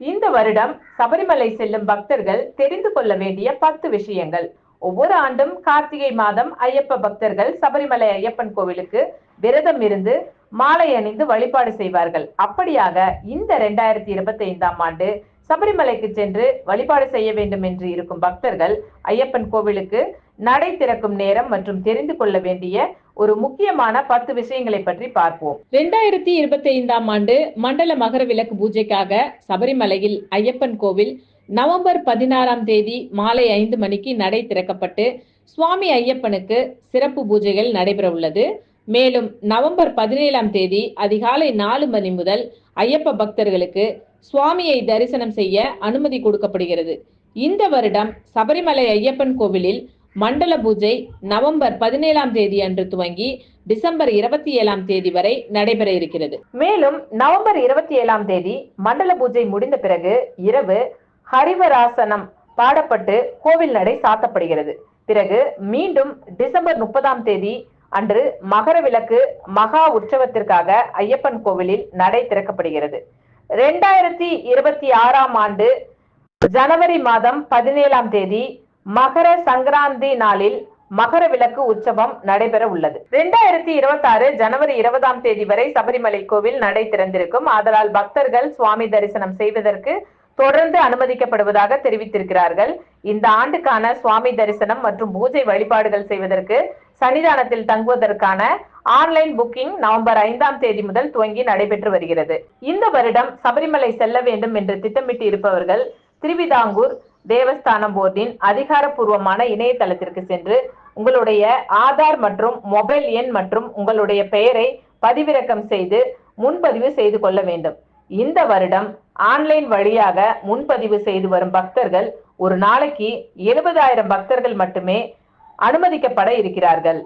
இந்த வருடம் சபரிமலை செல்லும் பக்தர்கள் தெரிந்து கொள்ள வேண்டிய பத்து விஷயங்கள். ஒவ்வொரு ஆண்டும் கார்த்திகை மாதம் ஐயப்ப பக்தர்கள் சபரிமலை ஐயப்பன் கோவிலுக்கு விரதம் இருந்து மாலை அணிந்து வழிபாடு செய்வார்கள். அப்படியாக இந்த இரண்டாயிரத்தி இருபத்தி ஐந்தாம் ஆண்டு சபரிமலைக்கு சென்று வழிபாடு செய்ய வேண்டும் என்று இருக்கும் பக்தர்கள் ஐயப்பன் கோவிலுக்கு நடை திறக்கும் நேரம் மற்றும் தெரிந்து கொள்ள வேண்டிய ஒரு முக்கியமான பத்து விஷயங்களை பற்றி பார்ப்போம். ரெண்டாயிரத்தி இருபத்தி ஐந்தாம் ஆண்டு மண்டல மகர விளக்கு பூஜைக்காக சபரிமலையில் ஐயப்பன் கோவில் நவம்பர் பதினாறாம் தேதி மாலை ஐந்து மணிக்கு நடை திறக்கப்பட்டு சுவாமி ஐயப்பனுக்கு சிறப்பு பூஜைகள் நடைபெற உள்ளது. மேலும் நவம்பர் பதினேழாம் தேதி அதிகாலை நாலு மணி முதல் ஐயப்ப பக்தர்களுக்கு சுவாமியை தரிசனம் செய்ய அனுமதி கொடுக்கப்படுகிறது. இந்த வருடம் சபரிமலை ஐயப்பன் கோவிலில் மண்டல பூஜை நவம்பர் பதினேழாம் தேதி அன்று துவங்கி டிசம்பர் இருபத்தி ஏழாம் தேதி வரை நடைபெற இருக்கிறது. மேலும் நவம்பர் இருபத்தி ஏழாம் தேதி மண்டல பூஜை முடிந்த பிறகு இரவு ஹரிவராசனம் பாடப்பட்டு கோவில் நடை சாத்தப்படுகிறது. பிறகு மீண்டும் டிசம்பர் முப்பதாம் தேதி அன்று மகர விளக்கு மகா உற்சவத்திற்காக ஐயப்பன் கோவிலில் நடை திறக்கப்படுகிறது. ரெண்டாயிரத்தி இருபத்தி ஆறாம் ஆண்டு ஜனவரி மாதம் பதினேழாம் தேதி மகர சங்கராந்தி நாளில் மகர விளக்கு உற்சவம் நடைபெற உள்ளது. இரண்டாயிரத்தி இருபத்தி ஆறு ஜனவரி இருபதாம் தேதி வரை சபரிமலை கோவில் நடை திறந்திருக்கும். ஆதலால் பக்தர்கள் சுவாமி தரிசனம் செய்வதற்கு தொடர்ந்து அனுமதிக்கப்படுவதாக தெரிவித்திருக்கிறார்கள். இந்த ஆண்டுக்கான சுவாமி தரிசனம் மற்றும் பூஜை வழிபாடுகள் செய்வதற்கு சன்னிதானத்தில் தங்குவதற்கான ஆன்லைன் புக்கிங் நவம்பர் ஐந்தாம் தேதி முதல் துவங்கி நடைபெற்று வருகிறது. இந்த வருடம் சபரிமலை செல்ல வேண்டும் என்று திட்டமிட்டு இருப்பவர்கள் திருவிதாங்கூர் தேவஸ்தானம் போர்டின் அதிகாரப்பூர்வமான இணையதளத்திற்கு சென்று உங்களுடைய ஆதார் மற்றும் மொபைல் எண் மற்றும் உங்களுடைய பெயரை பதிவிறக்கம் செய்து முன்பதிவு செய்து கொள்ள வேண்டும். இந்த வருடம் ஆன்லைன் வழியாக முன்பதிவு செய்து வரும் பக்தர்கள் ஒரு நாளைக்கு எழுபதாயிரம் பக்தர்கள் மட்டுமே அனுமதிக்கப்பட இருக்கிறார்கள்.